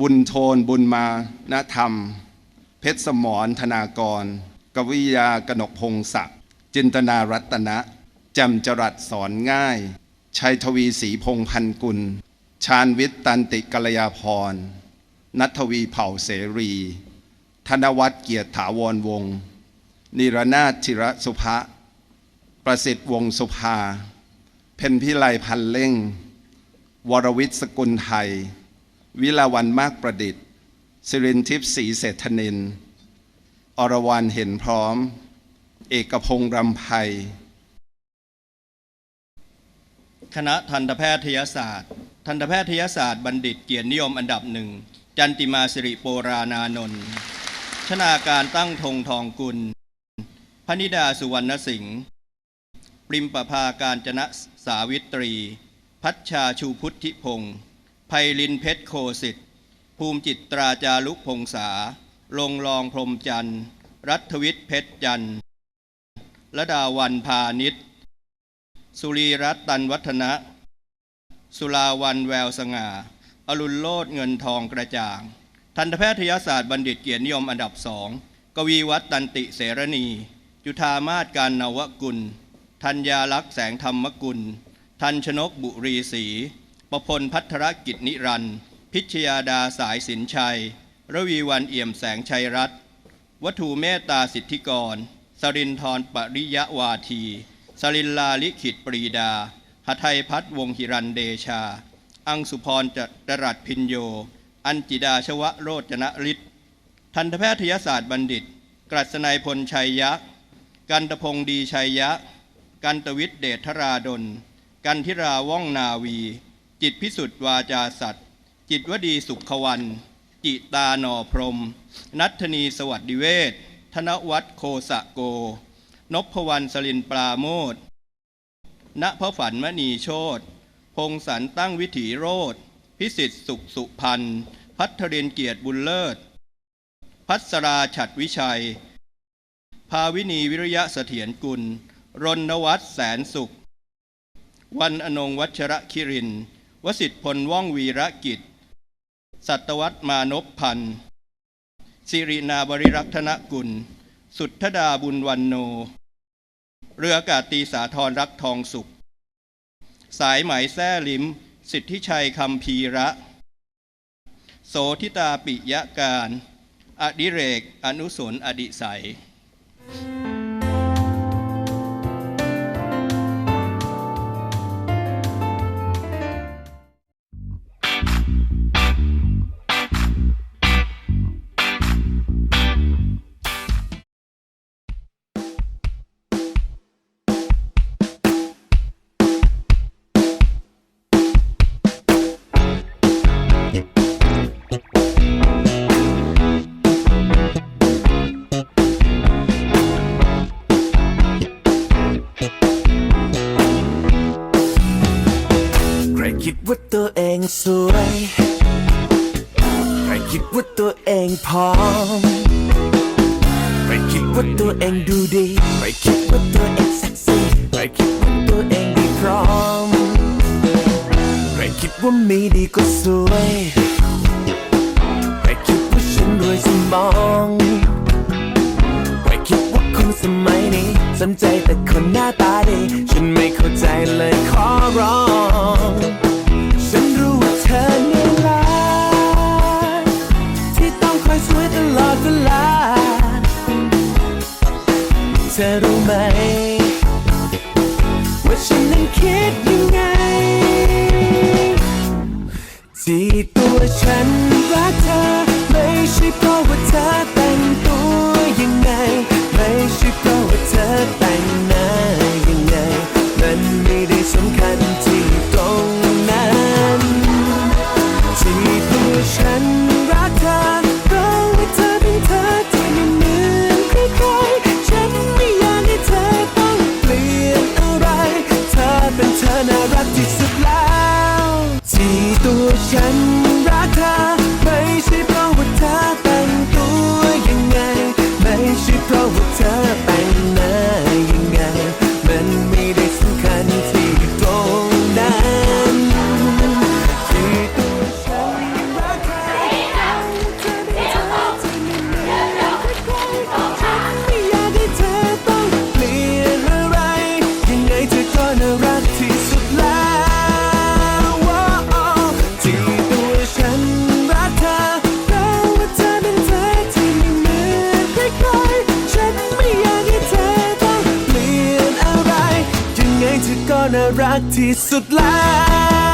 บุญโทนบุญมาณธรรม เพชรสมรธนากร กวิยากนกพงศักดิ์จินตนารัตนะจำจรัสสอนง่าย ชัยทวีศรีพงพันกุล ชาญวิทย์ตันติกัลยาพร นัทวีเผ่าเสรี ธนวัฒน์เกียรติถาวรวงศ์นิรนาธิระสุภะประสิทธิ์วงศ์สุภา เพนพิไลพันเล่ง วรวิทย์สกุลไทย วิลาวันมากประดิษฐ์สิรินทิพย์ศรีเศรษฐนิน อรวรรณเห็นพร้อม เอกพงษ์รำไพคณะทันตแพทยศาสตร์ ทันตแพทยศาสตร์บัณฑิตเกียรตินิยมอันดับหนึ่ง จันติมาสิริโปรานานนท์ชนาการตั้งธงทองกุล พนิดาสุวรรณสิงห์ ปริมประภาการจนะสาวิตรี พัชชาชูพุทธิพงศ์ ไพลินเพชรโคสิทธิ์ภูมิจิตตราจารุพงษา ลงรองพรมจันทร์ รัฐวิทย์เพชรจันทร์ระดาวันพาณิชสุรีรัตน์ตันวัฒนะ สุลาวันแววสง่า อรุณโลดเงินทองกระจ่าง ทันตแพทยศาสตร์บัณฑิตเกียรตินิยมอันดับสอง กวีวัฒน์ตันติเสรณี จุธามาศการนวกุล ธัญญาลักษ์แสงธรรมกุล ทันชนกบุรีศรี ประพลพัทรกิจนิรันต์พิชยาดาสายสินชัย ระวีวันเอี่ยมแสงชัยรัตวัตถุเมตตาสิทธิกร สรินทรปริยวาที สรินลาลิขิตปรีดาหทัยพัฒน์วงหิรันเดชา อังสุพรจจรัสพินโย อัญจิดาชวะโรจนฤทธิ์ทันตแพทยศาสตร์บัณฑิต กรัศนัยพลชัยยะกันตพงศ์ดีชัยยะกันตวิทย์เดชธราดล กันทิราว่องนาวี จิตพิสุทธิ์วาจาสัตว์ จิตวดีสุขวัน จิตาหนอพรม นัทนีสวัสดิเวศธนวัฒโคสะโก นพวรรณสลินปราโมทณพระฝันมณีโชตพงสันตั้งวิถีโรธพิสิทธิสุขสุพันธ์พัทรินเกียรติบุญเลิศ พัสราฉัดวิชัย ภาวินีวิริยะเสถียรกุล รณวัฒน์แสนสุข วันอนงวัชระคิริน วสิทธิพลว่องวีระกิจ สัตวัตมานพพันธ์สิรินาบริรักธนกุล สุทธดาบุญวันโน เรืออากาศตีสาธรรักทองสุข สายไหมแซ่ลิม สิทธิชัยคำพีระ โสทิตาปิยการ อดิเรก อนุสนอดิไสย สวยใครคิดว่าตัวเองพร้อมใครคิดว่าตัวเองดูดีใครคิดว่าตัวเองเซ็กซี่ใครคิดว่าตัวเองดีพร้อมใครคิดว่ามีดีก็สวยใครคิดว่าฉันรวยสมองใครคิดว่าคนสมัยนี้สนใจแต่คนหน้าตาดี ฉันไม่เข้าใจเลยขอร้อง ที่ตัวฉันรักเธอ ไม่ใช่เพราะว่าเธอแต่งตัวยังไง ไม่ใช่เพราะว่าเธอแต่ง รักที่สุดแล้ว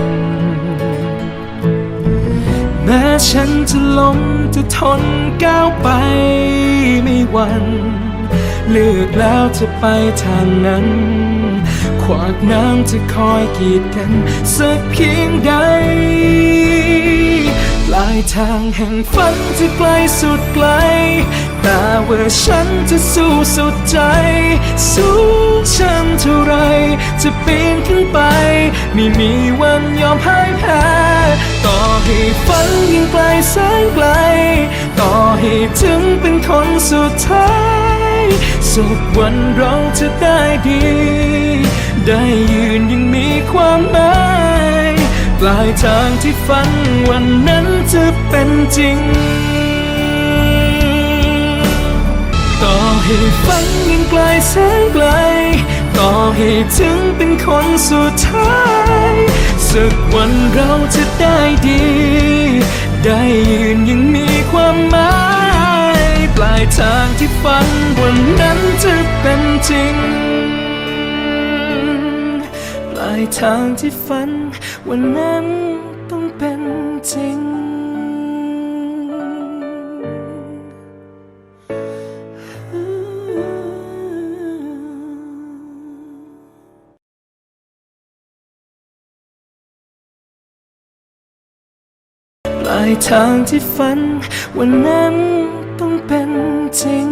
ม้ฉันจะล้มจะทนก้าวไปไม่หวันเลือกแล้วจะไปทางนั้น ขวากน้ำจะคอยกีดกัน สักเพียงใดปลายทางแห่งฝันจะไกลสุดไกล แต่ว่าฉันจะสู้สุดใจ สู้ฉันเท่าไร จะปีนขึ้นไป ไม่มีวันยอมพ่ายแพ้ ต่อให้ฝันยิ่งไกลแสนไกล ต่อให้ถึงเป็นคนสุดท้ายสักวันเราจะได้ดี ได้ยืนยังมีความหมายปลายทางที่ฝันวันนั้นจะเป็นจริง ให้ฝันยิ่งไกลแสนไกล ต่อให้ถึงเป็นคนสุดท้าย สักวันเราจะได้ดี ได้ยืนยังมีความหมาย ปลายทางที่ฝันวันนั้นจะเป็นจริง ปลายทางที่ฝันวันนั้นต้องเป็นจริง ลายทางที่ฝัน วันนั้นต้องเป็นจริง